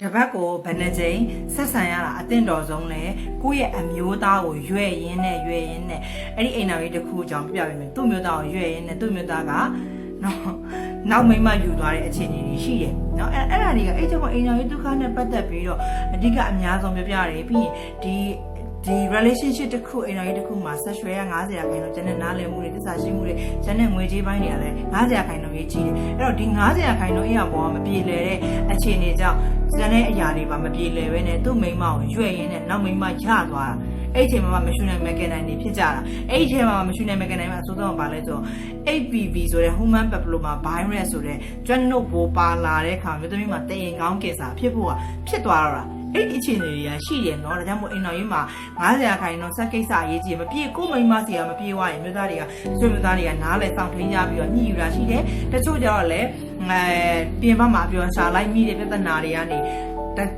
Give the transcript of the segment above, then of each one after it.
တပတ်ကိုဘယ်နှကြိမ်ဆက်ဆံရတာအသင့်တော်ဆုံးလဲကိုယ့်ရဲ့အမျိုးသားကိုရွဲ့ရင်းနဲ့ရွဲ့ရင်းနဲ့အဲ့ဒီအိမ်တော်ကြီးတစ်ခုအကြောင်းပြပြပေးမယ်သူ့မျိုးသားကိုရွဲ့ရင်းနဲ့သူ့မျိုးသားကနော်နောက်မိမယူသွားတဲ့အခြေအနေတွေရှိတယ်နော်အဲ့အဲ့ဒါတွေကအဲ့ကြောင့်အိမ်တော်ကြီးဒုက္ခနဲ့ပတ်သက်ပြီးတော့အဓိကအများဆုံးပြပြတယ်ပြီးရင်ဒီ ဒီ relationship တစ်ခုအိမ်တော်ကြီးတစ်ခုမှာဆက်ရွှဲရ90ရာခိုင်နှုန်းကျန်တဲ့နားလည်မှုတွေတစ္ဆာရှိမှုတွေကျန်တဲ့ငွေကြေးပိုင်းတွေကလည်း90ရာခိုင်နှုန်းရေးကြီးတယ်အဲ့တော့ဒီ90ရာခိုင်နှုန်းအရာပေါ်ကမပြေလည်တဲ့အခြေအနေကြောင့်ကျန်တဲ့အရာတွေပါမပြေလည်ပဲနဲ့သူ့မိန်းမကိုရွက်ရင်းနဲ့နောက်မိန်းမရသွားတာအဲ့ဒီအချိန်မှာမရှုနိုင်မဲ့ကန်နိုင်နေဖြစ်ကြတာအဲ့ဒီအချိန်မှာမရှုနိုင်မဲ့ကန်နိုင်မှာအစိုးဆုံးကဘာလဲဆိုတော့ HPV ဆိုတဲ့ Human Papilloma Virus ဆိုတဲ့ကျွမ်းနုပ်ပိုးပါလာတဲ့အခါမျိုးသမီးမှာတည်ရင်ကောင်းကင်စာဖြစ်ဖို့ကဖြစ်သွားတော့တာ အဲ့ဒီအခြေအနေတွေကရှိတယ်နော်ဒါကြောင့်မို့အိမ်တော်ကြီးမှာ90ရာခိုင်နှုန်းစက်ကိစ္စအရေးကြီးမပြေကိုမိန်းမစီကမပြေသွားရင်မြို့သားတွေကဆွေမျိုးသားတွေကနားလဲစောင့်ထင်းကြပြီးတော့ညှိယူတာရှိတယ်တချို့ကျတော့လည်းအဲပြင်ပမှာပြောရှာလိုက်မိတဲ့ပြဿနာတွေကနေ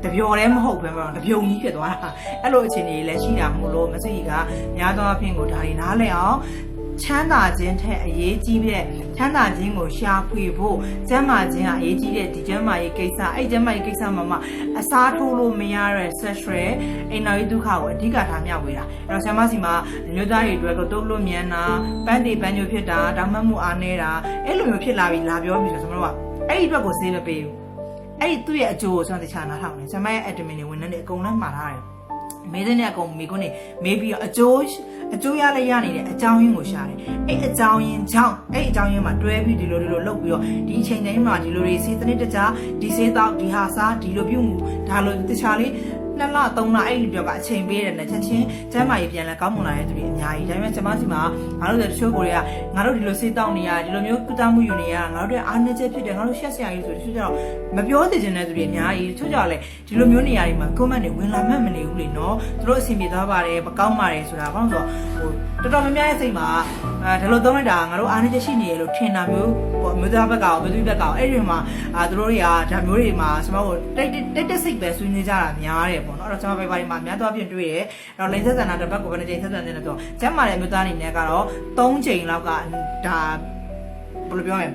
တပျော်လည်းမဟုတ်ပဲမဟုတ်တပြုံကြီးဖြစ်သွားတာအဲ့လိုအခြေအနေတွေလည်းရှိတာမို့လို့မစိကများသောအားဖြင့်ကိုဒါတွေနားလည်အောင် ချမ်းသာခြင်းထက်အရေးကြီးတဲ့ချမ်းသာခြင်းကိုရှာဖွေဖို့ကျမ်းမာခြင်းကအရေးကြီးတဲ့ဒီကျမ်းမာရေးကိစ္စအဲ့ကျမ်းမာရေးကိစ္စမှာမှအစားထိုးလို့မရတဲ့ sexual အိမ်တော်ရေးဒုက္ခကိုအဓိကထားမျှဝေတာအဲ့တော့ဆရာမစီမှာမျိုးသားတွေအတွက်ကိုတုတ်လို့မြန်တာပန်းတီပန်းညိုဖြစ်တာတောင်မမှုအားနေတာအဲ့လိုမျိုးဖြစ်လာပြီးလာပြောပြီးဆိုတော့ကျွန်တော်တို့ကအဲ့ဒီအတွက်ကိုဈေးမပေးဘူးအဲ့ဒီသူ့ရဲ့အကျိုးကိုကျွန်တော်တခြားနားထောင်နေဆမ်မရဲ့ admin တွေဝန်ထမ်းတွေအကုန်လုံးမှားထားတယ်မေးတဲ့နဲ့အကုန်မေးခွန်းနေမေးပြီးတော့အကျိုး အကျိုးရလည်းရနေတဲ့အကြောင်းရင်းကိုရှာတယ်အဲ့အကြောင်းရင်းကြောင့်အဲ့အကြောင်းရင်းမှာတွဲပြီးဒီလိုဒီလိုလုပ်ပြီးတော့ဒီအချိန်တိုင်းမှာဒီလိုတွေစေတနစ်တကြားဒီစေးတော့ဒီဟာစားဒီလိုပြုမှုဒါလိုတခြားလေး နှစ်လသုံးလအဲ့ဒီပြောကအချိန်ပေးတယ်နဲ့ချက်ချင်းကျမ်းမာရေးပြန်လဲကောင်းမွန်လာတဲ့သူတွေအများကြီးဒါပေမဲ့ကျွန်မစီမှာငါတို့တချို့ကိုတွေကငါတို့ဒီလိုစေးတောက်နေရဒီလိုမျိုးကုသမှုယူနေရငါတို့တွေအားနည်းချက်ဖြစ်တယ်ငါတို့ရှက်စရာကြီးဆိုတချို့ကျတော့မပြောသိချင်တဲ့သူတွေအများကြီးတချို့ကျတော့လေဒီလိုမျိုးနေရာတွေမှာ comment တွေဝင်လာမှတ်မနေဘူးလေနော်သူတို့အဆင်ပြေသွားပါတယ်မကောင်းပါတယ်ဆိုတာဘာလို့ဆိုတော့ဟိုတော်တော်များများရဲ့စိတ်မှာအဲဒီလိုသုံးလိုက်တာငါတို့အားနည်းချက်ရှိနေရလို့ထင်တာမျိုးပေါ့မျိုးသားဘက်ကရောမျိုးသမီးဘက်ကရောအဲ့ဒီမှာအာသူတို့တွေကဒါမျိုးတွေမှာကျွန်မတို့တိတ်တိတ်တိတ်စိတ်ပဲဆွေးနွေးကြတာများတယ်ပေါ့နော်အဲ့တော့ကျွန်မဘိုင်ဘိုင်မှာအများတော့အပြင်တွေ့တယ်အဲ့တော့လိန်ဆက်ဆန္ဒတစ်ပတ်ကိုဘယ်နှချိန်ဆက်ဆံနေလဲဆိုတော့ကျမ်းမာတဲ့မျိုးသားအနေနဲ့ကတော့3ချိန်လောက်ကဒါဘယ်လိုပြောမလဲ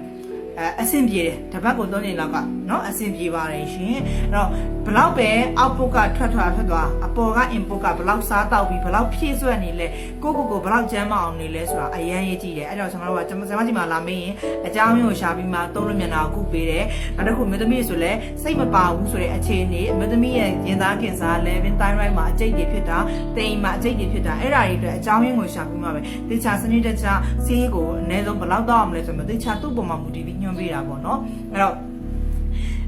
အဲအဆင်ပြေတယ်တပတ်ကို3ချိန်လောက်ကเนาะအဆင်ပြေပါတယ်ရှင်အဲ့တော့ဘလောက်ပဲ output ကထွက်ထွက်ထွက်သွားအပေါ်က input ကဘလောက်စားတောက်ပြီးဘလောက်ဖြည့်စွက်နေလဲကိုကိုကိုဘလောက်ကျမ်းမအောင်နေလဲဆိုတာအရင်ရေးကြည့်တယ်အဲ့တော့ကျွန်တော်တို့ကကျွန်မကြီးမှလာမင်းရင်အကြောင်းမျိုးကိုရှာပြီးမှသုံးလို့မျက်နှာကိုကုပေးတယ်နောက်တစ်ခုမြို့သမီးဆိုလဲစိတ်မပါဘူးဆိုတဲ့အခြေအနေမြို့သမီးရဲ့ရင်သားကင်စားလဲပင်တိုင်းရိုက်မှာအကျိတ်တွေဖြစ်တာတိမ်မှာအကျိတ်တွေဖြစ်တာအဲ့ဒါတွေအတွက်အကြောင်းရင်းကိုရှာပြီးမှပဲတေချာစနစ်တကျဆေးကိုအနည်းဆုံးဘလောက်တော့အောင်လဲဆိုမှတေချာသူ့ပုံမှာမူတည်ပြီး ညွှန်ပေးတာပေါ့နော်အဲ့တော့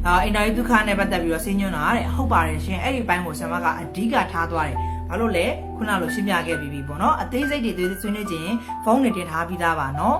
အာအင်တာဗျူးဒုက္ခနဲ့ပတ်သက်ပြီးတော့ဆင်းညွှန်းတာတဲ့ဟုတ်ပါတယ်ရှင်အဲ့ဒီဘိုင်းကိုဆမ်မကအဓိကထားသွားတယ်ဘာလို့လဲခုနလိုရှင်းပြခဲ့ပြီးပြီပေါ့နော်အသေးစိတ်တွေဆွေးနွေးခြင်းဖုန်းတွေတင်ထားပြီးသားပါနော်